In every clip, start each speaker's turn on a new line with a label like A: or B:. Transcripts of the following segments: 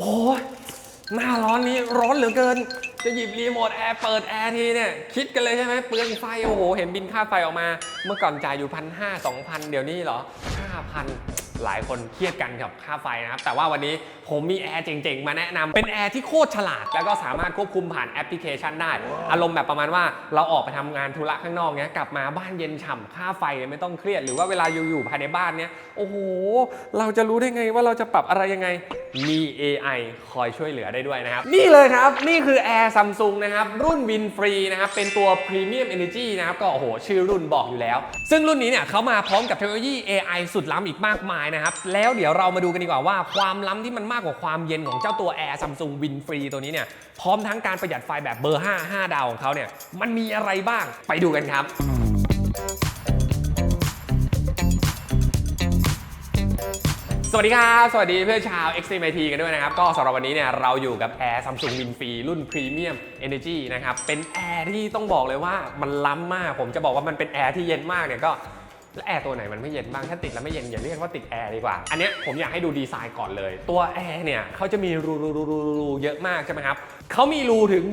A: โอ้ยหน้าร้อนนี้ร้อนเหลือเกิน จะหยิบรีโมทแอร์เปิดแอร์ทีเนี่ยคิดกันเลยใช่ไหมเปลืองไฟโอ้โห เห็นบินค่าไฟออกมา เมื่อก่อนจ่ายอยู่พันห้าสองพันเดี๋ยวนี้เหรอห้าพันหลายคนเครียดกันกับค่าไฟนะครับ แต่ว่าวันนี้ผมมีแอร์เจ๋งๆ มาแนะนำเป็นแอร์ที่โคตรฉลาด แล้วก็สามารถควบคุมผ่านแอปพลิเคชันได้ อารมณ์แบบประมาณว่าเราออกไปทำงานธุระข้างนอกเนี้ยกลับมาบ้านเย็นฉ่ำค่าไฟไม่ต้องเครียด หรือว่าเวลาอยู่ๆภายในบ้านเนี้ยโอ้โห เราจะรู้ได้ไงว่าเราจะปรับอะไรยังไงมี AI คอยช่วยเหลือได้ด้วยนะครับ นี่เลยครับ นี่คือ Air Samsung นะครับ รุ่นวินฟรีนะครับ เป็นตัว Premium Energy นะครับ ก็โอ้โห ชื่อรุ่นบอกอยู่แล้ว ซึ่งรุ่นนี้เนี่ยเขามาพร้อมกับเทคโนโลยี AI สุดล้ำอีกมากมายนะครับ แล้วเดี๋ยวเรามาดูกันดีกว่าว่าความล้ำที่มันมากกว่าความเย็นของเจ้าตัว Air Samsung Win Free ตัวนี้เนี่ย พร้อมทั้งการประหยัดไฟแบบเบอร์ 5 5 ดาวของเขาเนี่ย มันมีอะไรบ้าง ไปดูกันครับ วัสดีครับ สวัสดีเพื่อนชาว XMIT กันด้วยนะครับ ก็สำหรับวันนี้เนี่ยเราอยู่กับ Air Samsung Win Free รุ่น Premium Energy นะครับ เป็นแอร์ที่ต้องบอกเลยว่ามันล้ำมาก ผมจะบอกว่ามันเป็นแอร์ที่เย็นมากเนี่ยก็แล้วแอร์ตัวไหนมันไม่เย็นบ้าง ถ้าติดแล้วไม่เย็นอย่าเรียกว่าติดแอร์ดีกว่า อันนี้ผมอยากให้ดูดีไซน์ก่อนเลย ตัวแอร์เนี่ยเขาจะมีรูๆๆเยอะมากใช่ไหมครับ เขามีรูถึง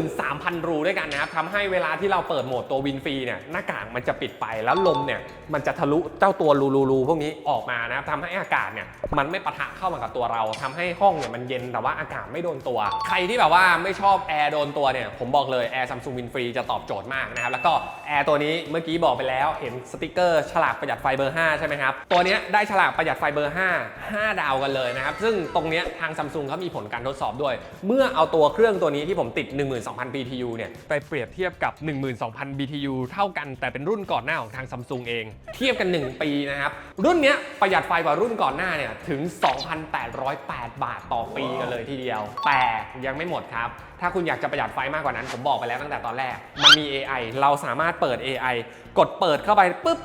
A: 23,000 รูด้วยกันนะครับทำให้เวลาที่เราเปิดโหมดตัววินฟรีเนี่ยหน้ากากมันจะปิดไปแล้วลมเนี่ยมันจะทะลุเจ้าตัวรูรูรูพวกนี้ออกมานะครับทำให้อากาศเนี่ยมันไม่ปะทะเข้ามากับตัวเราทำให้ห้องเนี่ยมันเย็นแต่ว่าอากาศไม่โดนตัว ใครที่แบบว่าไม่ชอบแอร์โดนตัวเนี่ยผมบอกเลยแอร์ซัมซุงวินฟรีจะตอบโจทย์มากนะครับแล้วก็แอร์ตัวนี้เมื่อกี้บอกไปแล้วเห็นสติกเกอร์ฉลากประหยัดไฟเบอร์5ใช่ไหมครับตัวเนี้ยได้ฉลากประหยัดไฟเบอร์ 5 5 ดาวกันเลยนะครับซึ่งตรงเนี้ทางซัมซุงเขามีผลการทดสอบด้วย เมื่อเอาตัวเครื่องตัวนี้ที่ผมติด 12,000 BTU เนี่ยไปเปรียบเทียบกับ 12,000 BTU เท่ากันแต่เป็นรุ่นก่อนหน้าของทางซัมซุงเอง เทียบกัน 1 ปีนะครับ รุ่นเนี้ยประหยัดไฟกว่ารุ่นก่อนหน้าเนี่ยถึง 2,808 บาทต่อปีกันเลยทีเดียว แต่ยังไม่หมดครับ ถ้าคุณอยากจะประหยัดไฟมากกว่านั้น ผมบอกไปแล้วตั้งแต่ตอนแรก มันมี AI เราสามารถเปิด AI กดเปิดเข้าไปปุ๊บ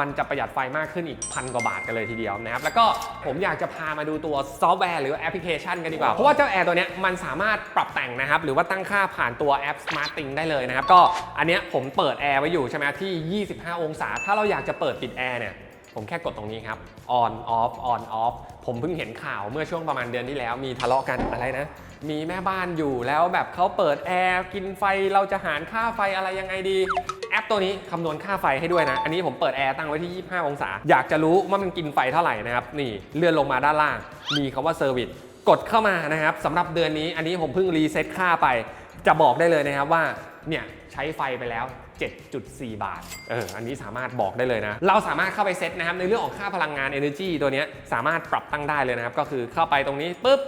A: มันจะประหยัดไฟมากขึ้นอีกพันกว่าบาทกันเลยทีเดียวนะครับ แล้วก็ผมอยากจะพามาดูตัวซอฟต์แวร์หรือแอปพลิเคชันกันดีกว่า เพราะว่าเจ้าแอร์ตัวนี้มันสามารถปรับแต่งนะครับ หรือว่าตั้งค่าผ่านตัวแอป Smart Thing ได้เลยนะครับ ก็อันเนี้ยผมเปิดแอร์ไว้อยู่ใช่ไหมที่ 25 องศา ถ้าเราอยากจะเปิดปิดแอร์เนี่ย ผมแค่กดตรงนี้ครับ on off on off ผมเพิ่งเห็นข่าวเมื่อช่วงประมาณเดือนที่แล้ว มีทะเลาะกันอะไรนะ มีแม่บ้านอยู่แล้วแบบเขาเปิดแอร์กินไฟเราจะหารค่าไฟอะไรยังไงดีแอปตัวนี้คำนวณค่าไฟให้ด้วยนะ อันนี้ผมเปิดแอร์ตั้งไว้ที่ 25 องศา อยากจะรู้ว่ามันกินไฟเท่าไหร่นะครับ นี่เลื่อนลงมาด้านล่าง มีคำว่าเซอร์วิส กดเข้ามานะครับสำหรับเดือนนี้ อันนี้ผมเพิ่งรีเซ็ตค่าไป จะบอกได้เลยนะครับว่า เนี่ยใช้ไฟไปแล้ว 7.4 บาท เออ อันนี้สามารถบอกได้เลยนะ เราสามารถเข้าไปเซตนะครับ ในเรื่องของค่าพลังงาน Energy ตัวเนี้ยสามารถปรับตั้งได้เลยนะครับ ก็คือเข้าไปตรงนี้ปุ๊บ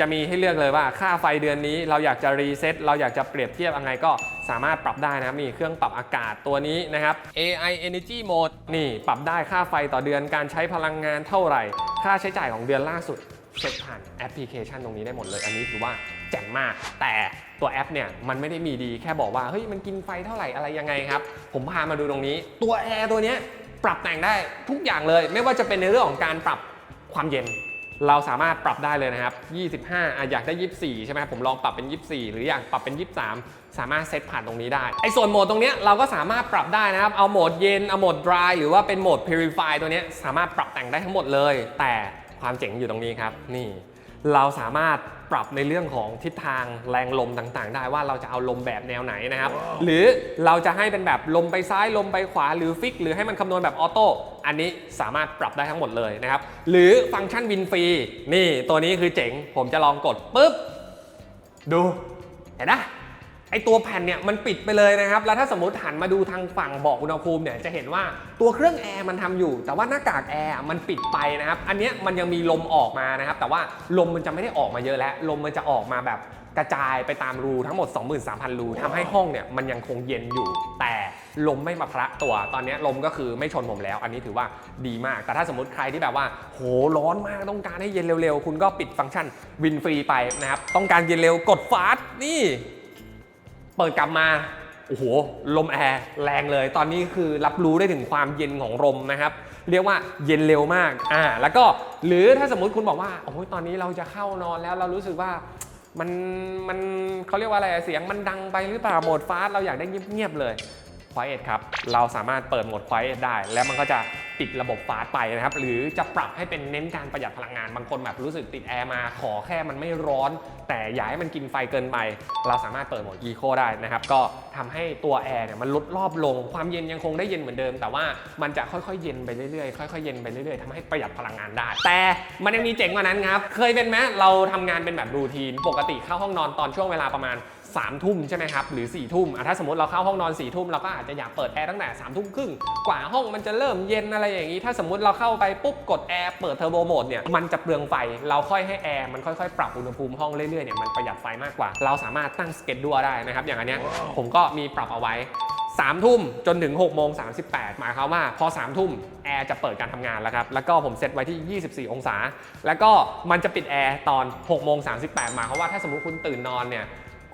A: จะมีให้เลือกเลยว่าค่าไฟเดือนนี้เราอยากจะรีเซ็ต เราอยากจะเปรียบเทียบยังไงก็สามารถปรับได้นะครับ นี่เครื่องปรับอากาศตัวนี้นะครับ AI Energy Mode นี่ปรับได้ค่าไฟต่อเดือน การใช้พลังงานเท่าไหร่ ค่าใช้จ่ายของเดือนล่าสุดเช็คผ่านแอปพลิเคชันตรงนี้ได้หมดเลย อันนี้ถือว่า แจ่มมาก แต่ตัวแอปเนี่ยมันไม่ได้มีดีแค่บอกว่าเฮ้ยมันกินไฟเท่าไหร่อะไรยังไงครับ ผมพามาดูตรงนี้ ตัวแอร์ตัวเนี้ยปรับแต่งได้ทุกอย่างเลย ไม่ว่าจะเป็นในเรื่องของการปรับความเย็น เราสามารถปรับได้เลยนะครับ 25อะอยากได้ 24 ใช่ไหมผมลองปรับเป็น 24 หรืออยากปรับเป็น 23 สามารถเซตผ่านตรงนี้ได้ ไอ้ส่วนโหมดตรงนี้เราก็สามารถปรับได้นะครับ เอาโหมดเย็น เอาโหมด dry หรือว่าเป็นโหมด purify ตัวนี้สามารถปรับแต่งได้ทั้งหมดเลย แต่ความเจ๋งอยู่ตรงนี้ครับ นี่ เราสามารถ ปรับในเรื่องของทิศทางแรงลมต่างๆ ได้ว่าเราจะเอาลมแบบแนวไหนนะครับ หรือเราจะให้เป็นแบบลมไปซ้ายลมไปขวาหรือฟิก หรือให้มันคำนวณแบบออโต้อันนี้สามารถปรับได้ทั้งหมดเลยนะครับ หรือฟังก์ชันวินฟรีนี่ตัวนี้คือเจ๋ง ผมจะลองกดปุ๊บดูเห็นนะ ไอตัวแผ่นเนี่ยมันปิดไปเลยนะครับ แล้วถ้าสมมติหันมาดูทางฝั่งบอกอุณหภูมิเนี่ยจะเห็นว่าตัวเครื่องแอร์มันทำอยู่ แต่ว่าหน้ากากแอร์มันปิดไปนะครับ อันนี้มันยังมีลมออกมานะครับ แต่ว่าลมมันจะไม่ได้ออกมาเยอะแล้ว ลมมันจะออกมาแบบกระจายไปตามรูทั้งหมด 23,000 รูทำให้ห้องเนี่ยมันยังคงเย็นอยู่ แต่ลมไม่มาพระตัว ตอนนี้ลมก็คือไม่ชนผมแล้ว อันนี้ถือว่าดีมาก แต่ถ้าสมมติใครที่แบบว่า โหร้อนมากต้องการให้เย็นเร็วๆ คุณก็ปิดฟังก์ชันวินฟรีไปนะครับ ต้องการเย็นเร็วกดฟาสต์นี่ เปิดกลับมา โอ้โห ลมแอร์แรงเลย ตอนนี้คือรับรู้ได้ถึงความเย็นของลมนะครับ เรียกว่าเย็นเร็วมาก อ่า แล้วก็หรือถ้าสมมุติคุณบอกว่า โอ้ยตอนนี้เราจะเข้านอนแล้วเรารู้สึกว่ามันมันเขาเรียกว่าอะไรเสียงมันดังไปหรือเปล่าโหมดฟาสเราอยากได้เงียบๆเลย Quiet ครับ เราสามารถเปิดโหมด Quiet ได้ แล้วมันก็จะปิดระบบฟาสต์ไปนะครับ หรือจะปรับให้เป็นเน้นการประหยัดพลังงาน บางคนแบบรู้สึกติดแอร์มาขอแค่มันไม่ร้อน แต่อย่าให้มันกินไฟเกินไป เราสามารถเปิดโหมด Eco ได้นะครับ ก็ทำให้ตัวแอร์เนี่ยมันลดรอบลง ความเย็นยังคงได้เย็นเหมือนเดิม แต่ว่ามันจะค่อยๆเย็นไปเรื่อยๆ ค่อยๆเย็นไปเรื่อยๆทำให้ประหยัดพลังงานได้ แต่มันยังมีเจ๋งกว่านั้นครับ เคยเป็นไหมเราทำงานเป็นแบบรูทีน ปกติเข้าห้องนอนตอนช่วงเวลาประมาณ 3ามทุ่มใช่ไหมครับหรือ4ี่ทุ่มอะถ้าสมมติเราเข้าห้องนอน4ี่ทุ่มเราก็อาจจะอยากเปิดแอร์ตั้งแต่3ามทุ่มครึ่งกว่าห้องมันจะเริ่มเย็นอะไรอย่างนี้ ถ้าสมมติเราเข้าไปปุ๊บกดแอร์เปิดเทอร์โบโหมดเนี่ยมันจะเปลืองไฟเราค่อยให้แอร์มันค่อยๆ ปรับอุณหภูมิห้องเรื่อยๆเนี่ยมันประหยัดไฟมากกว่า เราสามารถตั้งสเกจดัวได้นะครับอย่างอันเนี้ยผมก็มีปรับเอาไว้3ามทุ่มจนถึง6กโมงสาหมายความว่าพอ3ามทุ่มแอร์จะเปิดการทำงานแล้วครับ แล้วก็ผมเซตไว้ที่ 24 องศา แล้วก็มันจะปิดแอร์ตอน6กโมงสาหมายความว่าถ้าสมมติคุณตื่นนอนเนี่ย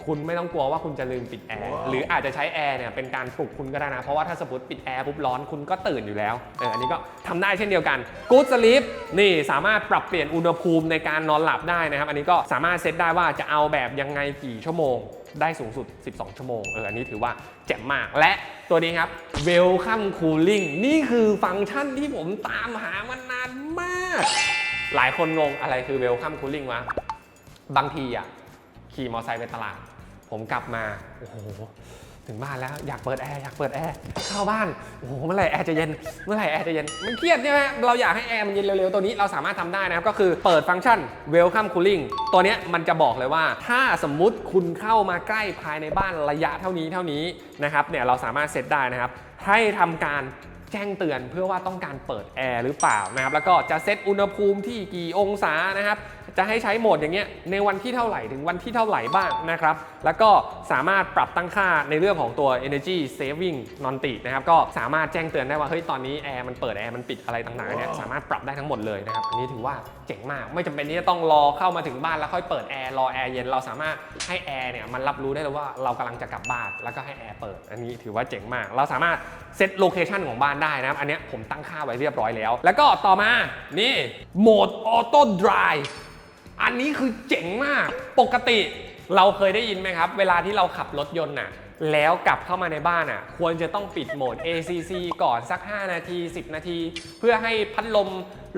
A: คุณไม่ต้องกลัวว่าคุณจะลืมปิดแอร์หรืออาจจะใช้แอร์เนี่ยเป็นการปลุกคุณก็ได้นะ เพราะว่าถ้าสมมติปิดแอร์ปุ๊บร้อนคุณก็ตื่นอยู่แล้วเอออันนี้ก็ทำได้เช่นเดียวกัน Good Sleep นี่สามารถปรับเปลี่ยนอุณหภูมิในการนอนหลับได้นะครับ อันนี้ก็สามารถเซตได้ว่าจะเอาแบบยังไงกี่ชั่วโมงได้สูงสุด 12 ชั่วโมง เออ อันนี้ถือว่าเจ๋งมาก และตัวนี้ครับ Welcome Cooling นี่คือฟังก์ชันที่ผมตามหามานานมาก หลายคนงงอะไรคือ Welcome Cooling วะ บางทีอะ ขี่มอเตอร์ไซค์ไปตลาด ผมกลับมา โอ้โห ถึงบ้านแล้วอยากเปิดแอร์อยากเปิดแอร์เข้าบ้าน โอ้โห เมื่อไหร่แอร์จะเย็น เมื่อไหร่แอร์จะเย็น มันเครียดใช่ไหมเราอยากให้แอร์มันเย็นเร็วๆ ตัวนี้เราสามารถทำได้นะครับ ก็คือเปิดฟังก์ชัน Welcome Cooling ตัวนี้มันจะบอกเลยว่า ถ้าสมมุติคุณเข้ามาใกล้ภายในบ้านระยะเท่านี้เท่านี้นะครับเนี่ยเราสามารถเซตได้นะครับให้ทำการแจ้งเตือนเพื่อว่าต้องการเปิดแอร์หรือเปล่านะครับแล้วก็จะเซตอุณหภูมิที่กี่องศานะครับ จะให้ใช้โหมดอย่างเงี้ยในวันที่เท่าไหร่ถึงวันที่เท่าไหร่บ้างนะครับ แล้วก็สามารถปรับตั้งค่าในเรื่องของตัว energy saving non ตินะครับก็สามารถแจ้งเตือนได้ว่าเฮ้ยตอนนี้แอร์มันเปิดแอร์มันปิดอะไรต่างๆเนี่ยสามารถปรับได้ทั้งหมดเลยนะครับอันนี้ถือว่าเจ๋งมาก ไม่จำเป็นที่จะต้องรอเข้ามาถึงบ้านแล้วค่อยเปิดแอร์รอแอร์เย็นเราสามารถให้แอร์เนี่ยมันรับรู้ได้เลยว่าเรากำลังจะกลับบ้านแล้วก็ให้แอร์เปิด อันนี้ถือว่าเจ๋งมาก เราสามารถเซตโลเคชันของบ้านได้นะครับ อันเนี้ยผมตั้งค่าไว้เรียบร้อยแล้ว แล้วก็ต่อมา นี่ โหมดออโต้ดราย อันนี้คือเจ๋งมาก ปกติเราเคยได้ยินไหมครับ เวลาที่เราขับรถยนต์น่ะ แล้วกลับเข้ามาในบ้านอะ ควรจะต้องปิดโหมด ACC ก่อนสัก 5 นาที 10 นาที เพื่อให้พัดลม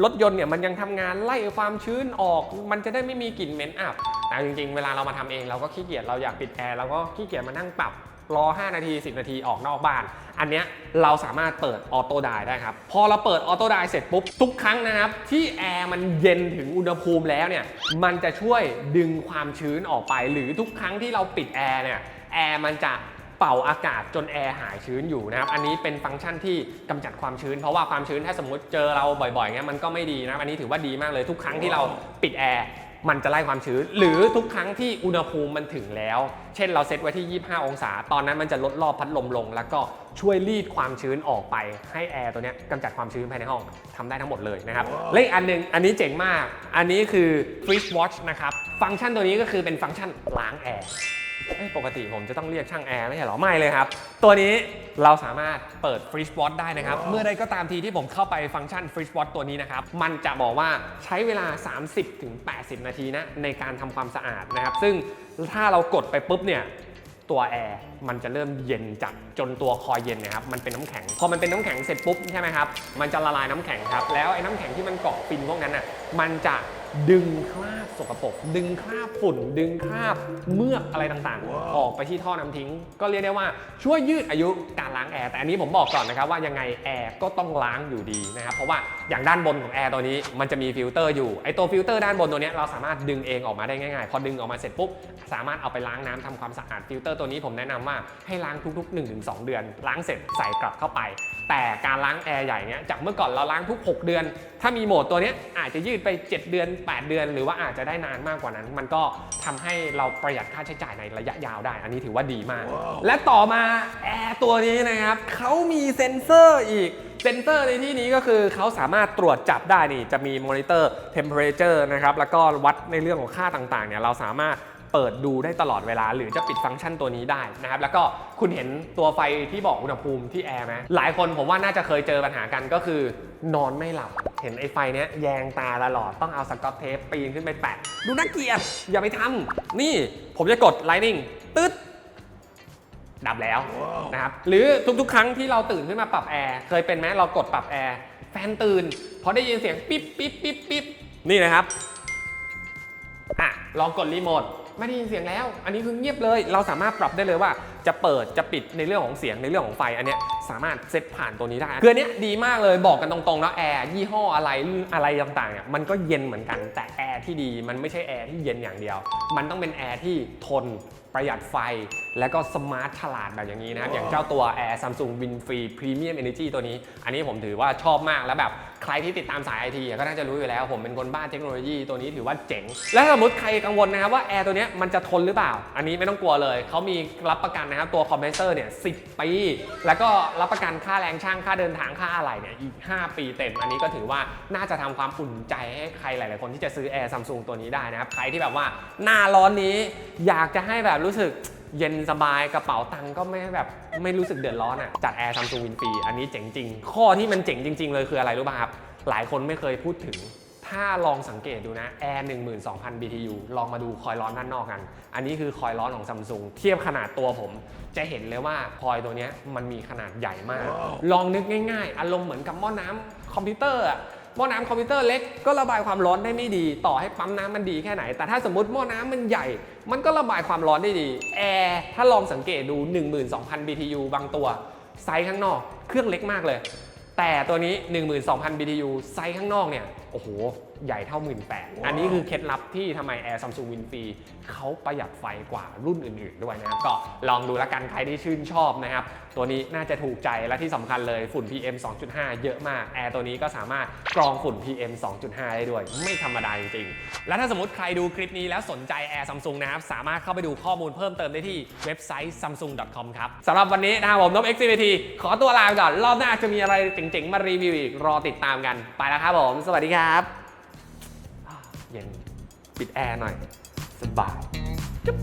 A: รถยนต์เนี่ยมันยังทำงานไล่ความชื้นออก มันจะได้ไม่มีกลิ่นเหม็นอับ แต่จริงๆ เวลาเรามาทำเองเราก็ขี้เกียจ เราอยากปิดแอร์เราก็ขี้เกียจมานั่งปรับ รอ 5 นาที 10 นาทีออกนอกบ้าน อันเนี้ยเราสามารถเปิดออโต้ไดได้ครับ พอเราเปิดออโต้ไดเสร็จปุ๊บ ทุกครั้งนะครับ ที่แอร์มันเย็นถึงอุณหภูมิแล้วเนี่ย มันจะช่วยดึงความชื้นออกไป หรือทุกครั้งที่เราปิดแอร์เนี่ย แอร์มันจะเป่าอากาศจนแอร์หายชื้นอยู่นะครับ อันนี้เป็นฟังก์ชันที่กำจัดความชื้น เพราะว่าความชื้นถ้าสมมติเจอเราบ่อยๆเงี้ยมันก็ไม่ดีนะครับอันนี้ถือว่าดีมากเลยทุกครั้งที่เราปิดแอร์ มันจะไล่ความชื้น หรือทุกครั้งที่อุณหภูมิมันถึงแล้ว เช่นเราเซตไว้ที่ 25 องศา ตอนนั้นมันจะลดรอบพัดลมลง แล้วก็ช่วยรีดความชื้นออกไปให้แอร์ตัวเนี้ยกำจัดความชื้นภายในห้องทำได้ทั้งหมดเลยนะครับและอีกอันหนึงอันนี้เจ๋งมาก อันนี้คือ Fridge Watch นะครับ ฟังก์ชันตัวนี้ก็คือเป็นฟังก์ชันล้างแอร์เอ้ยปกติผมจะต้องเรียกช่างแอร์ไม่ใช่เหรอ ไม่เลยครับ ตัวนี้ เราสามารถเปิด Fridge Watch ได้นะครับ เมื่อใดก็ตามทีที่ผมเข้าไปฟังก์ชัน Fridge Watch ตัวนี้นะครับ มันจะบอกว่าใช้เวลา 30-80ถึง80 นาทีนะในการทำความสะอาดนะครับ ซึ่งถ้าเรากดไปปุ๊บเนี่ยตัวแอร์มันจะเริ่มเย็นจัดจนตัวคอยเย็นเนะครับมันเป็นน้ำแข็ง พอมันเป็นน้ำแข็งเสร็จปุ๊บใช่ไหมครับมันจะละลายน้ำแข็งครับแล้วไอ้น้ำแข็งที่มันเกาะฟินพวกนั้นน่ะมันจะ ดึงคราบสกปรกดึงคราบฝุ่น ดึงคราบเมือกอะไรต่างๆ ออกไปที่ท่อน้ำทิ้ง ก็เรียกได้ว่าช่วยยืดอายุการล้างแอร์แต่อันนี้ผมบอกก่อนนะครับว่ายังไงแอร์ก็ต้องล้างอยู่ดีนะครับเพราะว่าอย่างด้านบนของแอร์ตัวนี้มันจะมีฟิลเตอร์อยู่ไอ้ตัวฟิลเตอร์ด้านบนตัวเนี้ยเราสามารถดึงเองออกมาได้ง่ายๆ พอดึงออกมาเสร็จปุ๊บสามารถเอาไปล้างน้ำทำความสะอาดฟิลเตอร์ตัวนี้ผมแนะนำว่าให้ล้างทุกๆ 1-2 เดือน ล้างเสร็จใส่กลับเข้าไป แต่การล้างแอร์ใหญ่เนี้ยจากเมื่อก่อนเราล้างทุก 6 เดือน ถ้ามีโหมดตัวเนี้ยอาจจะยืดไป 7 เดือน 8 เดือน หรือว่าอาจจะได้นานมากกว่านั้น มันก็ทำให้เราประหยัดค่าใช้จ่ายในระยะยาวได้ อันนี้ถือว่าดีมากและต่อมาแอร์ตัวนี้นะครับเขามีเซ็นเซอร์อีกเซ็นเซอร์ในที่นี้ก็คือเขาสามารถตรวจจับได้นี่จะมีมอนิเตอร์เทมเพอเรเจอร์นะครับแล้วก็วัดในเรื่องของค่าต่างๆเนี่ยเราสามารถ เปิดดูได้ตลอดเวลา หรือจะปิดฟังก์ชันตัวนี้ได้นะครับ แล้วก็คุณเห็นตัวไฟที่บอกอุณหภูมิที่แอร์ไหมหลายคนผมว่าน่าจะเคยเจอปัญหากันก็คือนอนไม่หลับ เห็นไอ้ไฟเนี้ยแยงตาตลอดต้องเอาสกอตเทปปีนขึ้นไปแปะ ดูน่าเกลียดอย่าไปทำนี่ผมจะกด Lightning ตึ๊ดดับแล้วนะครับหรือทุกๆ ครั้งที่เราตื่นขึ้นมาปรับแอร์เคยเป็นไหมเรากดปรับแอร์แฟฟนตื่นพอได้ยินเสียงปิ๊บปิ๊บปิ๊บปิ๊บนี่นะครับอะลองกดรีโมท ไม่ได้ยินเสียงแล้ว อันนี้คือเงียบเลย เราสามารถปรับได้เลยว่า จะเปิดจะปิดในเรื่องของเสียงในเรื่องของไฟอันเนี้ยสามารถเซตผ่านตัวนี้ได้คืออันเนี้ยดีมากเลยบอกกันตรงๆแล้วแอร์ยี่ห้ออะไรอะไรต่างๆเนี่ยมันก็เย็นเหมือนกันแต่แอร์ที่ดีมันไม่ใช่แอร์ที่เย็นอย่างเดียว มันต้องเป็นแอร์ที่ทนประหยัดไฟ และก็สมาร์ทฉลาดแบบอย่างนี้นะครับ อย่างเจ้าตัว Air Samsung Win Free Premium Energy ตัวนี้ อันนี้ผมถือว่าชอบมากแล้วแบบใครที่ติดตามสายไอทีก็น่าจะรู้อยู่แล้ว ผมเป็นคนบ้าเทคโนโลยีตัวนี้ถือว่าเจ๋ง และสมมติใครกังวลนะครับว่าแอร์ตัวเนี้ยมันจะทนหรือเปล่า อันนี้ไม่ต้องกลัวเลยเขามีรับประกันนะครับตัวคอมเพรสเซอร์เนี่ย10ปี แล้วก็รับประกันค่าแรงช่างค่าเดินทางค่าอะไหล่เนี่ยอีก 5 ปีเต็ม อันนี้ก็ถือว่าน่าจะทำความอุ่นใจให้ใครหลาย ๆ คนที่จะซื้อ Air Samsung ตัวนี้ได้นะครับใครที่แบบว่าหน้าร้อนนี้อยากจะให้แบบรู้สึกเย็นสบายกระเป๋าตังค์ก็ไม่แบบไม่รู้สึกเดือดร้อนอะจัดแอร์ซัมซุงวินฟรีอันนี้เจ๋งจริง ข้อที่มันเจ๋งจริง ๆ เลยคืออะไรรู้ป่ะครับหลายคนไม่เคยพูดถึง ถ้าลองสังเกตดูนะแอร์12,000 BTU ลองมาดูคอยล์ร้อนด้านนอกกัน อันนี้คือคอยล์ร้อนของซัมซุงเทียบขนาดตัวผม จะเห็นเลยว่าคอยล์ตัวเนี้ยมันมีขนาดใหญ่มาก ลองนึกง่ายๆ อารมณ์เหมือนกับหม้อน้ำคอมพิวเตอร์อะหม้อน้ำคอมพิวเตอร์เล็กก็ระบายความร้อนได้ไม่ดี ต่อให้ปั๊มน้ำมันดีแค่ไหน แต่ถ้าสมมติหม้อน้ำมันใหญ่ มันก็ระบายความร้อนได้ดีแอร์ถ้าลองสังเกตดู 12,000 BTU บางตัวไซส์ข้างนอก เครื่องเล็กมากเลย แต่ตัวนี้ 12,000 BTU ไซส์ข้างนอกเนี่ย โอ้โห ใหญ่เท่า 1 8 0 0 0อันนี้คือเคล็ดลับที่ทำไม Air Samsung Win Free เขาประหยัดไฟกว่ารุ่นอื่นๆ ด้วยนะครับ ก็ลองดูแล้วกันใครที่ชื่นชอบนะครับ ตัวนี้น่าจะถูกใจและที่สำคัญเลยฝุ่น PM 2.5 เยอะมากแอร์ตัวนี้ก็สามารถกรองฝุ่น PM 2.5 ได้ด้วย ไม่ธรรมดาจริงๆ และถ้าสมมติใครดูคลิปนี้แล้วสนใจ Air Samsung นะครับ สามารถเข้าไปดูข้อมูลเพิ่มเติมได้ที่เว็บไซต์ samsung.com ครับสำหรับวันนี้นะครับผมนพ XCVT ขอตัวลาไปก่อนรอบหน้าจะมีอะไรเจ๋งๆมารีวิวอีกรอติดตามกันไปแล้วครับผม สวัสดีครับ เย็นปิดแอร์หน่อย สบายจุ๊บ